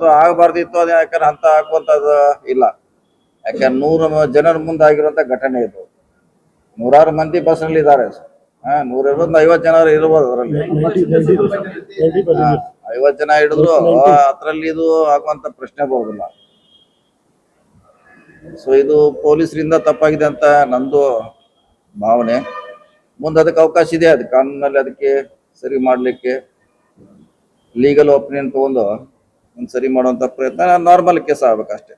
ಮತ್ತು ಆಗಬಾರ್ದಿತ್ತು ಅದು ಯಾಕಂದ್ರೆ ಅಂತ ಆಗುವಂಥದ್ದು ಇಲ್ಲ. ಯಾಕಂದ್ರೆ ನೂರು ಜನರ ಮುಂದೆ ಘಟನೆ ಇದು. ನೂರಾರು ಮಂದಿ ಬಸ್ನಲ್ಲಿ ಇದ್ದಾರೆ. ನೂರ ಒಂದು ಐವತ್ತು ಜನ ಇರ್ಬೋದು ಅದರಲ್ಲಿ. ಐವತ್ತು ಜನ ಹಿಡಿದ್ರು ಅದ್ರಲ್ಲಿ ಇದು ಆಗುವಂತ ಪ್ರಶ್ನೆ ಬರೋದಿಲ್ಲ. ಸೊ ಇದು ಪೊಲೀಸರಿಂದ ತಪ್ಪಾಗಿದೆ ಅಂತ ನಂದು ಭಾವನೆ. ಮುಂದೆ ಅದಕ್ಕೆ ಅವಕಾಶ ಇದೆ. ಅದು ಕಾನೂನಲ್ಲಿ ಅದಕ್ಕೆ ಸರಿ ಮಾಡ್ಲಿಕ್ಕೆ ಲೀಗಲ್ ಒಪಿನಿಯನ್ ತಗೊಂಡು ಒಂದು ಸರಿ ಮಾಡುವಂತ ಪ್ರಯತ್ನ ನಾರ್ಮಲ್ ಕೇಸ್ ಆಗ್ಬೇಕಷ್ಟೇ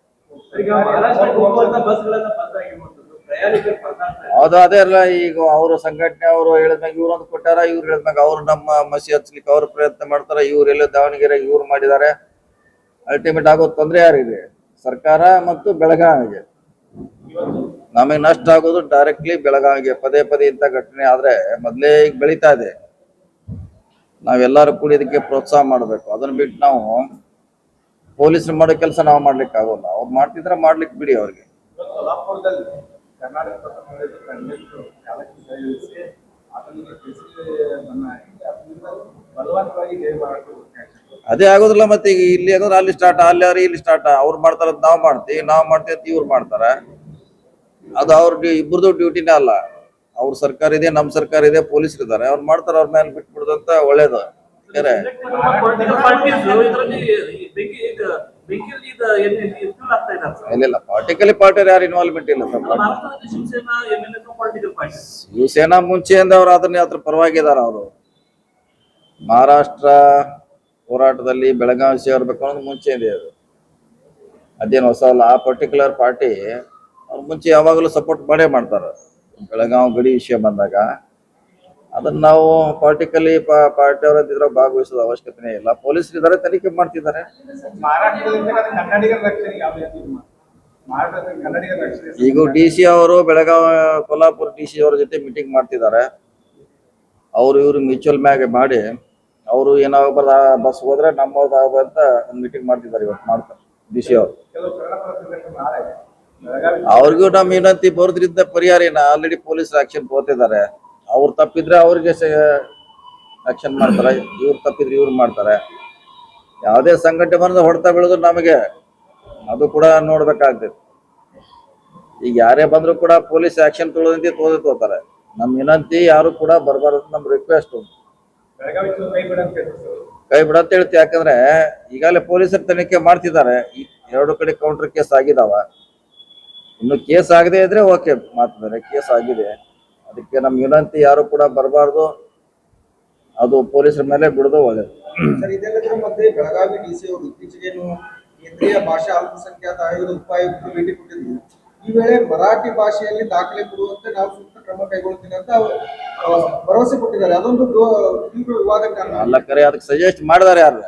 ಅದು ಅದೇ ಅಲ್ಲ ಈಗ ಅವರು ಸಂಘಟನೆ ಅವರು ಹೇಳಿದ್ಮ್ಯಾಗ ಇವ್ರೊಂದು ಕೊಟ್ಟಾರ ಇವ್ರು ಹೇಳಿದ್ಮ್ಯಾಗ ಅವ್ರು ನಮ್ಮ ಮಸಿ ಹಚ್ಲಿಕ್ಕೆ ಅವ್ರು ಪ್ರಯತ್ನ ಮಾಡ್ತಾರ ಇವ್ರೆಲ್ಲ ಎಲ್ಲ ದಾವಣಗೆರೆ ಇವ್ರು ಮಾಡಿದ್ದಾರೆ. ಅಲ್ಟಿಮೇಟ್ ಆಗೋ ತೊಂದರೆ ಯಾರಿದೆ ಸರ್ಕಾರ ಮತ್ತು ಬೆಳಗಾವಿಗೆ. ನಮಗೆ ನಷ್ಟ ಆಗೋದು ಡೈರೆಕ್ಟ್ಲಿ ಬೆಳಗಾವಿಗೆ ಪದೇ ಪದೇ ಇಂಥ ಘಟನೆ ಆದ್ರೆ ಮೊದಲೇ ಈಗ ಬೆಳೀತಾ ಇದೆ. ನಾವೆಲ್ಲರೂ ಕೂಡ ಇದಕ್ಕೆ ಪ್ರೋತ್ಸಾಹ ಮಾಡಬೇಕು. ಅದನ್ನ ಬಿಟ್ಟು ನಾವು ಪೊಲೀಸರು ಮಾಡೋ ಕೆಲಸ ನಾವು ಮಾಡ್ಲಿಕ್ಕೆ ಆಗೋಲ್ಲ. ಅವ್ರು ಮಾಡ್ತಿದ್ರೆ ಮಾಡ್ಲಿಕ್ಕೆ ಬಿಡಿ ಅವ್ರಿಗೆ. ಅದೇ ಆಗೋದಿಲ್ಲ ಮತ್ತೆ ಈಗ ಇಲ್ಲಿ ಆಗೋದ್ರೆ ಅಲ್ಲಿ ಸ್ಟಾರ್ಟ್ ಅಲ್ಲಿ ಅವ್ರಿ ಇಲ್ಲಿ ಸ್ಟಾರ್ಟ್ ಅವ್ರು ಮಾಡ್ತಾರ ನಾವು ಮಾಡ್ತೀವಿ. ನಾವು ಮಾಡ್ತೀವಿ ಅಂತ ಇವ್ರು ಮಾಡ್ತಾರೆ. ಅದು ಅವ್ರ ಇಬ್ಬರದು ಡ್ಯೂಟಿನೇ ಅಲ್ಲ. ಅವ್ರ ಸರ್ಕಾರ ಇದೆ ನಮ್ಮ ಸರ್ಕಾರ ಇದೆ ಪೊಲೀಸರು ಇದ್ದಾರೆ ಅವ್ರು ಮಾಡ್ತಾರ ಅವ್ರ ಮೇಲೆ ಬಿಟ್ಬಿಡುದಂತ ಒಳ್ಳೇದು. ಬೇರೆ ಸರ್. ಇಲ್ಲ ಪಾರ್ಟಿಕಲಿ ಪಾರ್ಟಿ ಯಾರು ಇನ್ವಾಲ್ವ್ಮೆಂಟ್ ಇಲ್ಲ ಶಿವಸೇನಾ ಮುಂಚೆಯಿಂದ ಅವ್ರು ಅದನ್ನ ಅದ್ರ ಪರವಾಗಿದಾರ ಅವರು. ಮಹಾರಾಷ್ಟ್ರ ಹೋರಾಟದಲ್ಲಿ ಬೆಳಗಾವಿ ಸೇರ್ಬೇಕು ಅನ್ನೋದು ಇದೆ ಅದು ಅದೇನು ಹೊಸ ಅಲ್ಲ ಆ ಪರ್ಟಿಕ್ಯುಲರ್ ಪಾರ್ಟಿ ಅವ್ರು ಮುಂಚೆ ಯಾವಾಗಲೂ ಸಪೋರ್ಟ್ ಮಾಡೇ ಮಾಡ್ತಾರೆ. ಬೆಳಗಾವಿ ಗಡಿ ವಿಷಯ ಬಂದಾಗ. ಅದನ್ನ ನಾವು ಪಾರ್ಟಿಕಲಿ ಪಾರ್ಟಿ ಅವರ ಇದ್ರ ಭಾಗವಹಿಸೋದು ಅವಶ್ಯಕತೆ ಇಲ್ಲ. ಪೊಲೀಸರು ಇದಾರೆ, ತನಿಖೆ ಮಾಡ್ತಿದ್ದಾರೆ. ಈಗ ಡಿ ಸಿ ಅವರು ಬೆಳಗಾವಿ ಕೊಲ್ಲಾಪುರ ಡಿ ಸಿ ಅವರ ಜೊತೆ ಮೀಟಿಂಗ್ ಮಾಡ್ತಿದ್ದಾರೆ. ಅವರು ಇವರು ಮ್ಯೂಚುವಲ್ ಮ್ಯಾಗೆ ಮಾಡಿ, ಅವರು ಏನಾಗಬಾರ್ದು ಬಸ್ ಹೋದ್ರೆ ನಮ್ಮದಾಗಬಾರ್ದು ಅಂತ ಒಂದು ಮೀಟಿಂಗ್ ಮಾಡ್ತಿದ್ದಾರೆ ಇವತ್ತು ಮಾಡ್ತಾರೆ ಡಿ ಸಿ ಅವರು. ಅವ್ರಿಗೂ ನಮ್ಮ ವಿನಂತಿ, ಬರೋದ್ರಿಂದ ಪರಿಹಾರ ಏನ? ಆಲ್ರೆಡಿ ಪೊಲೀಸ್ ಆಕ್ಷನ್ ತಗೋತಿದ್ದಾರೆ ಅವ್ರು ತಪ್ಪಿದ್ರೆ ಅವ್ರಿಗೆ ಆಕ್ಷನ್ ಮಾಡ್ತಾರೆ. ಇವ್ರು ತಪ್ಪಿದ್ರೆ ಇವ್ರು ಮಾಡ್ತಾರೆ. ಯಾವುದೇ ಸಂಘಟನೆ ಬಂದು ಹೊಡೆತ ಬೀಳೋದು ನಮಗೆ, ಅದು ಕೂಡ ನೋಡ್ಬೇಕಾಗ್ತದೆ. ಈಗ ಯಾರೇ ಬಂದ್ರು ಕೂಡ ಪೊಲೀಸ್ ಆಕ್ಷನ್ ತೊಳೋದಂತೆ ತೋದ ತೋತಾರೆ. ನಮ್ಮ ವಿನಂತಿ ಯಾರು ಕೂಡ ಬರಬಾರದು ನಮ್ಮ ರಿಕ್ವೆಸ್ಟ್ ಕೈ ಬಿಡಂತ ಹೇಳ್ತಿ ಯಾಕಂದ್ರೆ ಈಗಾಗಲೇ ಪೊಲೀಸರು ತನಿಖೆ ಮಾಡ್ತಿದ್ದಾರೆ. ಎರಡು ಕಡೆ ಕೌಂಟರ್ ಕೇಸ್ ಆಗಿದಾವ. ಇನ್ನು ಕೇಸ್ ಆಗದೆ ಇದ್ರೆ ಓಕೆ ಮಾತಿದ್ದಾರೆ ಕೇಸ್ ಆಗಿದೆ. ಅದಕ್ಕೆ ನಮ್ಮ ವಿನಂತಿ ಯಾರು ಕೂಡ ಬರಬಾರ್ದು. ಅದು ಪೊಲೀಸರ ಮೇಲೆ ಬಿಡೋದು ಒಳ್ಳೇದು ಬೆಳಗಾವಿ ಡಿಸಿ ಅವರು ಇತ್ತೀಚೆಗೇನು ಕೇಂದ್ರೀಯ ಭಾಷಾ ಅಲ್ಪಸಂಖ್ಯಾತ ಆಯೋಗದ ಉಪಾಯುಕ್ತ ಭೇಟಿ ಕೊಟ್ಟಿದ್ರು. ಈ ವೇಳೆ ಮರಾಠಿ ಭಾಷೆಯಲ್ಲಿ ದಾಖಲೆ ಕೊಡುವಂತೆ ನಾವು ಸೂಕ್ತ ಕ್ರಮ ಕೈಗೊಳ್ತೀನಿ ಅಂತ ಭರವಸೆ ಕೊಟ್ಟಿದ್ದಾರೆ. ಅದೊಂದು ತೀವ್ರ ವಿವಾದಕ್ಕೆ ಅಲ್ಲ ಕರೆ ಅದಕ್ಕೆ ಸಜೆಸ್ಟ್ ಮಾಡಿದಾರೆ ಯಾರು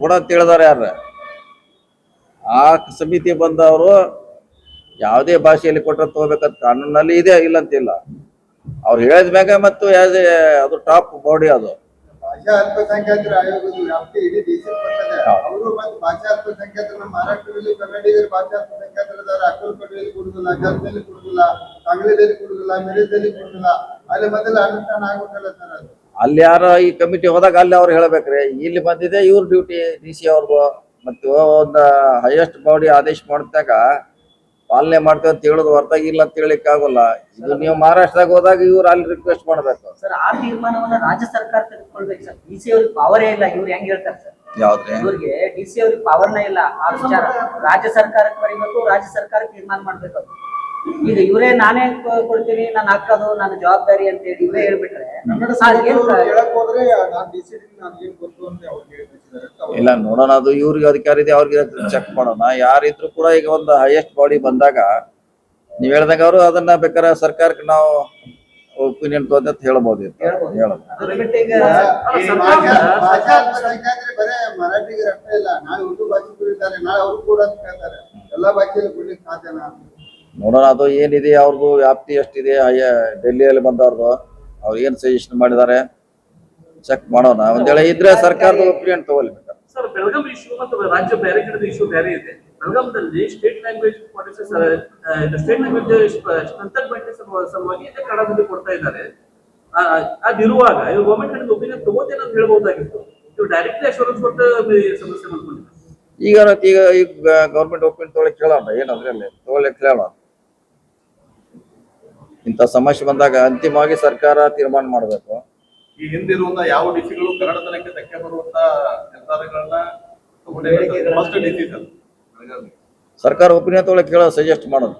ಕೂಡ ಅಂತ ಹೇಳಿದಾರೆ ಯಾರು ಆ ಸಮಿತಿ ಬಂದವರು ಯಾವುದೇ ಭಾಷೆಯಲ್ಲಿ ಕೊಟ್ಟರೆ ತಗೋಬೇಕಂತ ಕಾನೂನಲ್ಲಿ ಇದೆ ಇಲ್ಲ ಅಂತಿಲ್ಲ. ಅವ್ರು ಹೇಳಿದ ಮ್ಯಾಗ ಮತ್ತು ಅದು ಟಾಪ್ ಬಾಡಿ ಅದು. ಭಾಷಾ ಅಲ್ಪಸಂಖ್ಯಾತರ ಆಯೋಗದ ವ್ಯಾಪ್ತಿ ಇಡೀ ದೇಶಕ್ಕೆ ಬರ್ತದೆ. ಅವರು ಮತ್ತು ಭಾಷಾ ಅಲ್ಪಸಂಖ್ಯಾತರ ಮಹಾರಾಷ್ಟ್ರದಲ್ಲಿ ಕನ್ನಡಿಗರು ಭಾಷಾ ಅಲ್ಪಸಂಖ್ಯಾತರಿದ್ದಾರೆ ಅಕ್ಕಲಕೋಟೆಯಲ್ಲಿ ಕೊಡುದಿಲ್ಲ ಗದಗದಲ್ಲಿ ಕೊಡುದಿಲ್ಲ ಸಾಂಗ್ಲಿದಲ್ಲಿ ಕೊಡುದಿಲ್ಲ ಕೊಡುದಿಲ್ಲ. ಅಲ್ಲಿ ಮೊದಲ ಅನುಷ್ಠಾನ ಆಗ್ಬೇಕಲ್ಲ ಸರ್ ಅದು? ಅಲ್ಲಿ ಯಾರ ಈ ಕಮಿಟಿ ಹೋದಾಗ ಅಲ್ಲಿ ಅವ್ರು ಹೇಳ್ಬೇಕ್ರಿ. ಇಲ್ಲಿ ಬಂದಿದೆ ಇವ್ರ ಡ್ಯೂಟಿ ಡಿ ಸಿ ಅವ್ರದ್ದು ಮತ್ತು ಒಂದು ಹೈಯೆಸ್ಟ್ ಬಾಡಿ ಆದೇಶ ಮಾಡಿದಾಗ ಪಾಲನೆ ಮಾಡ್ತೇವೆ ಅಂತ ಹೇಳೋದು ಹೊರತಾಗಿ ಇಲ್ಲ ಅಂತ ಹೇಳಿಕ್ ಆಗೋಲ್ಲ. ಇದು ನೀವು ಮಹಾರಾಷ್ಟ್ರದಾಗ ಹೋದಾಗ ಇವ್ರು ಅಲ್ಲಿ ರಿಕ್ವೆಸ್ಟ್ ಮಾಡ್ಬೇಕು. ಸರ್ ಆ ತೀರ್ಮಾನವನ್ನ ರಾಜ್ಯ ಸರ್ಕಾರ ತೆಗೆದುಕೊಳ್ಬೇಕು ಸರ್. ಡಿ ಸಿ ಅವ್ರಿಗೆ ಪವರೇ ಇಲ್ಲ. ಇವ್ರು ಹೆಂಗ್ ಹೇಳ್ತಾರೆ ಸರ್? ಯಾವ್ದ್ರಿ ಇವ್ರಿಗೆ ಡಿ ಸಿ ಅವ್ರಿಗೆ ಪವರ್ನೇ ಇಲ್ಲ. ಆ ವಿಚಾರ. ರಾಜ್ಯ ಸರ್ಕಾರಕ್ಕೆ ಬರೀಬೇಕು ರಾಜ್ಯ ಸರ್ಕಾರ ತೀರ್ಮಾನ ಮಾಡ್ಬೇಕು ಈಗ ಇವರೇ ನಾನೇ ಕೊಡ್ತೀನಿ ನಾನು ಹಾಕೋದು ನನ್ನ ಜವಾಬ್ದಾರಿ ಅಂತ ಹೇಳಿ ಇವರೇ ಹೇಳ್ಬಿಟ್ರೆ. ಇಲ್ಲ ನೋಡೋಣ ಅದು ಇವ್ರಿಗೆ ಅಧಿಕಾರ ಇದೆ ಅವ್ರಿಗೆ ಚೆಕ್ ಮಾಡೋಣ. ಯಾರಿದ್ರು ಕೂಡ ಈಗ ಒಂದು ಹೈಯೆಸ್ಟ್ ಬಾಡಿ ಬಂದಾಗ ನೀವ್ ಹೇಳ್ದಂಗ ಅವರು ಅದನ್ನ ಬೇಕಾದ್ರೆ ಸರ್ಕಾರಕ್ಕೆ ನಾವು ಒಪಿನಿಯನ್ ಅಂತ ಹೇಳ್ಬೋದು ಹೇಳ್ಬೋದು. ಹೇಳೋದು ನೋಡೋಣ ಅದು ಏನಿದೆ ಅವ್ರದ್ದು ವ್ಯಾಪ್ತಿ ಎಷ್ಟಿದೆ ಹೈಯ ಡೆಲ್ಲಿಯಲ್ಲಿ ಬಂದವ್ರದ್ದು ಅವ್ರು ಏನು ಸಜೆಷನ್ ಮಾಡಿದ್ದಾರೆ? ಚೆಕ್ ಮಾಡೋಣ. ಒಂದೇಳೆ ಇದ್ರೆ ಸರ್ಕಾರದ ಒಪಿನಿಯನ್ ತಗೊಳ್ಳಿ ಬೇಕಾದ್ರೆ. ಸರ್ ಬೆಳಗಾಂ ಇಶ್ಯೂ ಮತ್ತು ರಾಜ್ಯ ಬೇರೆ ಕಡೆದ ಇಶ್ಯೂ ಬೇರೆ ಇದೆ ಬೆಳಗಾಂದಲ್ಲಿ state language state language strengthenment ಸಲುವಾಗಿ ಕನ್ನಡದಲ್ಲಿ ಕೊಡ್ತಾ ಇದ್ದಾರೆ. ಅದಿರುವಾಗ ಇವ್ರು ಗೌರ್ಮೆಂಟ್ ಕಡೆ ಒಪಿನಿಯನ್ ತಗೋತೇನೆ ಅಂತ ಹೇಳ್ಬಹುದಾಗಿತ್ತು ಇವ್ರು ಡೈರೆಕ್ಟ್ಲಿ ಅಶ್ಯೂರೆನ್ಸ್ ಕೊಟ್ಟು ಸಮಸ್ಯೆ ಮಾಡ್ಕೊಂಡಿದ್ದಾರೆ. ಈಗ ಈಗ ಈಗ ಗೌರ್ಮೆಂಟ್ ಒಪಿನಿಯನ್ ತೊಗೊಳಕ್ ಕೇಳೋಣ ಏನಂದ್ರೆ ಅದ್ರಲ್ಲಿ? ತೊಗೊಳಕ್ ಕೇಳೋಣ. ಇಂಥ ಸಮಸ್ಯೆ ಬಂದಾಗ ಅಂತಿಮವಾಗಿ ಸರ್ಕಾರ ತೀರ್ಮಾನ ಮಾಡಬೇಕು. ಈ ಹಿಂದಿರುವಂತಹ ಯಾವ ಡಿಸಿಗಳು ಕನ್ನಡತನಕ್ಕೆ ಧಕ್ಕೆ ಬರುವಂತ ನಿರ್ಧಾರಗಳನ್ನ ಸರ್ಕಾರ ಒಪಿನಿಯನ್ ತೊಗೊಳಕ್ ಕೇಳೋ ಸಜೆಸ್ಟ್ ಮಾಡೋದು.